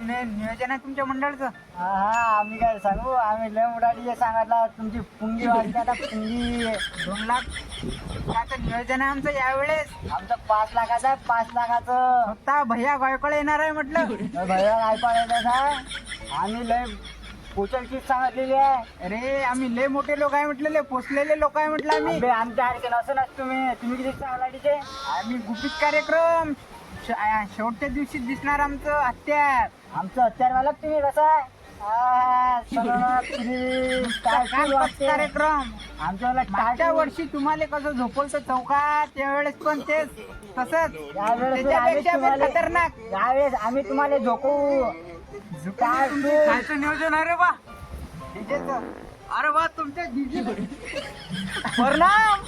नि- नियोजन आहे तुमच्या मंडळाचं? हा हा आम्ही काय सांगू? आम्ही लय मोठा डीजे सांगितला तुमची पुंगी वाजते आता. पुंगी दोन लाख. काचं नियोजन आहे आमचं यावेळेस? आमचं पाच लाखाचं आहे पाच लाखाचं. स्वतः भैया गायकवाड येणार आहे म्हटलं. भैया नाही पाडायचं काय आम्ही लय पोचलची सांगितलेली आहे. अरे आम्ही लय मोठे लोक आहे म्हटलं लय पोचलेले लोक आहे म्हटलं आम्ही. आमच्या सारखे नसेलच तुम्ही. तुम्ही किती सांगला डीजे आम्ही गुपित कार्यक्रम. श- आ, शेवटच्या दिवशी दिसणार आमचं हत्यार आमचं हत्यार मालक तुम्ही कसा आहे आ, काय वाजते. कार्यक्रम. आमचं वाला मागच्या. वर्षी तुम्हाला कसं झोपवलं चौकात त्यावेळेस पण तेच तसंच. यावेळेस त्याच्यापेक्षा आम्ही पण खतरनाक. यावेळेस आम्ही तुम्हाला झोकवू टाटू. कायचं नियोजन? आहे रे बा डीजेचं अरे वा तुमच्या डीजे. परिणाम.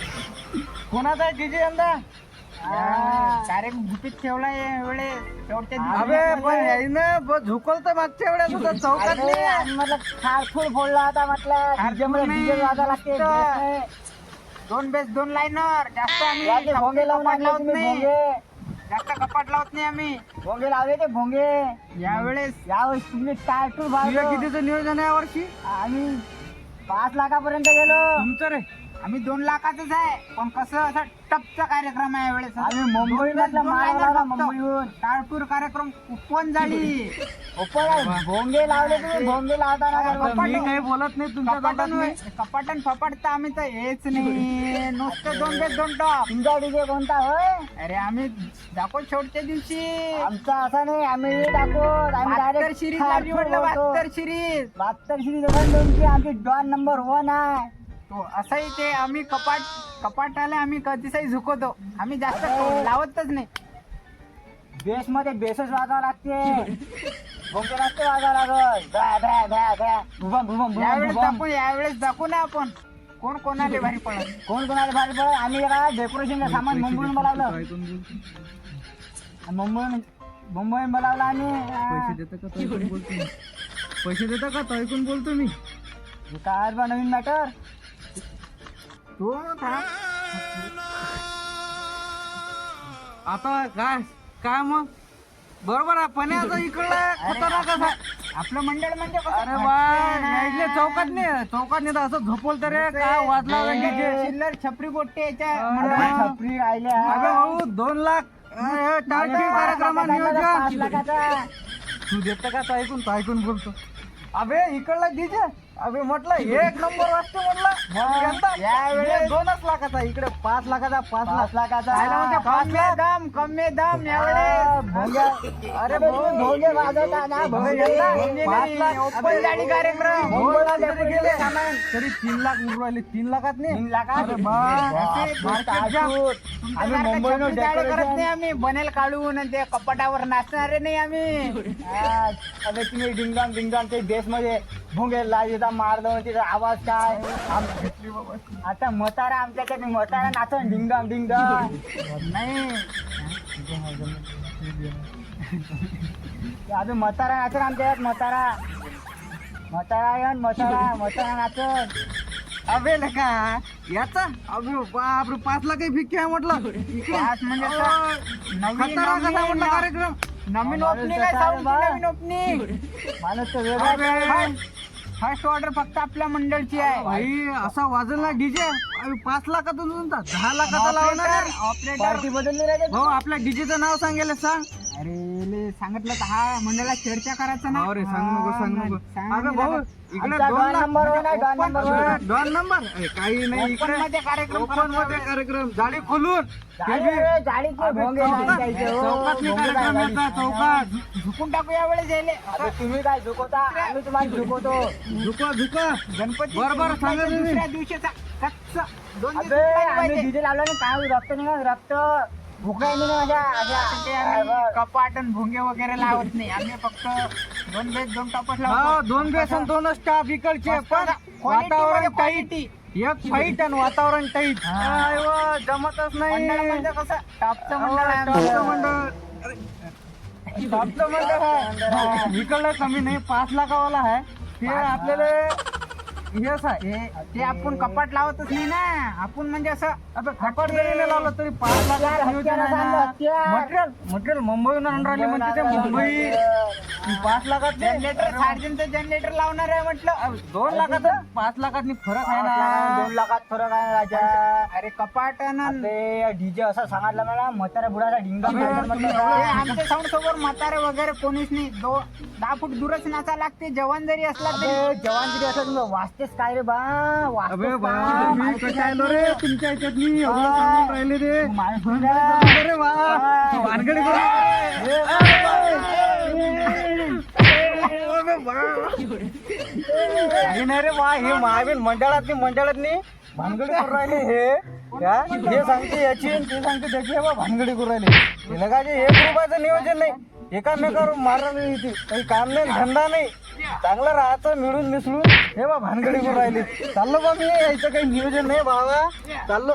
कोणाचा डीजे यंदा? कार्यक्रम गुपित ठेवला अबे, पण यायनं झुकल तर मागच्या वेळेस होता चौकात आम्ही म्हटलं खारफूड फोडला होता म्हटलं मध्ये नाही. वाजा लागते नाही. दोन बेस दोन लाईनर जास्त आम्ही याचे भोंगे लावून कपाट आणले लावत तुम्ही नाही. भोंगे. जास्त कपाट लावत नाही आम्ही. भोंगे लावले ते भोंगे. यावेळेस यावेळेस तुम्ही टाटू बाजू कितीचं नियोजन आहे वर्षी? आम्ही पाच लाखापर्यंत गेलो. तुमचं रे. आम्ही दोन लाखाचंच आहे पण कसं असं टपचा कार्यक्रम आहे यावेळेस. आम्ही मुंबई मुंबईहून. टाळपूर कार्यक्रम कुपन झाली. भोंगे लावले तुम्ही भोंगे लावताना बरोबर. मी काही बोलत नाही कपाटन कपाटन फपाट तर आम्ही तर हेच नाही. नुसतं दोन बेस दोन टॉप. तुमचा डीजे कोणता होय? अरे आम्ही दाखव शेवटच्या दिवशी. आमचा असा नाही आम्ही हे टाकू आम्ही बहात्तर डायरेक्ट सिरीज म्हटलं बहात्तर सिरीज बहात्तर सिरीज आमची डॉन नंबर वन आहे. तो. असंही ते आम्ही कपाट कपाटाला आम्ही कधीचाही झुकवतो. आम्ही जास्त. लावतच नाही. बेस मध्ये बेसच वाजावं लागते. भोंगे नसते वाजावं लागत भ्या भ्या भ्या भ्या. भुबम भुबम भुबम यावेळेस भुबम दाखवू यावेळेस दाखवू ना आपण. कोण कोणाला भारी पडत कोण कोणाला भारी पडत आम्ही का डेकोरेशनचं सामान मुंबईहून बोलावलं. मुंबईहून मुंबईहून बोलावलं आम्ही हा. देता का तो ऐकून बोलतो मी पैसे देता का तो ऐकून बोलतो मी? काय बा नवीन मॅटर तो. आता काय काय मग बरोबर आहे पण्याचं इकडलं खतरनाक असं आपलं मंडळ म्हणजे कसं? अरे नाही चौकात नाही चौकात नाही तर असं झोपल तर रे काय वाजला डीजे चिल्लर छपरी गोट्टे याच्या अरे. मंडळात. छपरी राहिले अबे भाऊ दोन लाख अरे, टाळकी कार्यक्रम पाच नियोजन लाखाचा तू देत का तो ऐकून तो ऐकून बोलतो अबे इकडला डीजे अबे म्हटलं एक नंबर वाजते म्हटलं. यावेळेस- दोनच लाखाचा इकडे पाच लाखाचा पाच लाख. लाखाचा. काय म्हणते, पाच कमी लाख? दम कमी दम यावेळेस. अरे भोंगे. वाजवता ना झाली कार्यक्रम. तरी तीन लाख उरू राहिले. तीन लाखात नाही? तीन लाखात? अरे करत नाही आम्ही. बनेल काढून आणि ते कपाटावर नाचणारे नाही आम्ही. अबे तुम्ही डिंगडॉंग डिंगडॉंग ते बेस मध्ये भोंगे लावायचा मारलं तिचा आवाज काय? आम- आता मतारा आमच्याकडे मतारा नाचन डिंगडॉंग डिंगडॉंग नाही. अबे मतारा नाचन आमच्याकडे मतारा मतारा येऊन मतारा मतारा नाचन. अबे लका याचा अबे बापरे पाच लाख फिक्की आहे म्हटलं. इकडे. पाच म्हणजे अहो, असं नवीन खतरा कसा म्हटलं नवीन कार्यक्रम. नवीन माणूस ओपनिंग आहे आहे साऊंडची बा? नवीन ओपनिंग. माणूस वेगळा. फर्स्ट ऑर्डर फक्त आपल्या मंडळची आहे. भाई असा वाजला डीजे पाच लाखातून दहा लाखाचा लावणार. ऑपरेटर बदलली भाऊ आपल्या डीजेचं नाव सांगेल सांग. अरे ले सांगितलं तर हा मंडळात चर्चा करायचं ना. अरे सांग नको सांग नको. नाही भाऊ. इकडे आमचा दोन नंबर दोन नंबर अरे, काही नाही Open इकडे. मध्ये कार्यक्रम ओपनमध्ये कार्यक्रम. जाळी खोलून. रे, अबे, भोंगे चौकात हो. भोंगे कार्यक्रम येतात. चौकात. झुकून टाकू यावेळेस यायले. अबे, तुम्ही काय झुकवता? आम्ही तुम्हाला झुकवतो. झुका झुका. गणपती बरोबर सांगा तुम्ही. दुसऱ्या दिवशीचा कच्च दोन दिवस अबे आम्ही लावलं ना काय रक्त नाही रक्त. भुका माझ्या ते अशा आम्ही कपाट आणि भोंगे वगैरे लावत नाही. आम्ही फक्त दोन बेस दोन टॉपच हा लावतो दोन बेसन दोन स्टाफ इकडचे. पण Quality वातावरणमध्ये टाईट quality. एक फाईट आणि वातावरण टाईट हा. जमतच नाही. मंडळ म्हणजे कसं? टॉपचं अहो, मंडळ आहे टॉपचं आमचं. मंडळ. टॉपचं मंडळ. आहे इकडलं कमी नाही. पाच लाखावाला आहे. ते आपल्याला हे ते आपण कपाट लावतच नाही ना. आपण म्हणजे असं आता खपाट जरी नाही लावलं तरी पाच लाखाचं नियोजन आहे ना मटेरियल मटेरियल मुंबईहून आणून राहिली म्हणते ते मुंबई. पाच लाखात जनरेटर साडेतीनचं जनरेटर लावणार आहे म्हटलं. दोन लाखात पाच लाखात फरक आहे ना. दोन लाखात फरक आहे राजा. अरे कपाट ना. ते डीजे असं सांगितलं मला म्हाताऱ्या बुडाचा ढिंगा अबे, तुम्ही आमच्या साऊंड सोबत म्हातारे वगैरे कोणीच नाही. दो दहा फूट दूरच नाचा लागते. जवान जरी असला तरी. अबे, जवान किती असं तुझं वाचतेस काय रे बा अबे बा? मी आलो रे तुमच्या ह्याच्यात मी एवढं हा. सांगून राहिले ते माणूस अरे वा हा. वानगडी काही नाही रे हे महावीर मंडळात मंडळात नाही भानगडी करून राहिले हे या? हे सांगते याची ते सांगते त्याची हे बा भानगडी करून राहिले हे लगाचे हे ग्रुपाचं नियोजन नाही एकामेकावर मारणार नाही इथे. काही काम नाही धंदा नाही. चांगलं राहायचं मिळून मिसळून. हे बा भानगडी करून राहिले. चाललो बा मी यायचं काही नियोजन नाही बाबा. चाललो.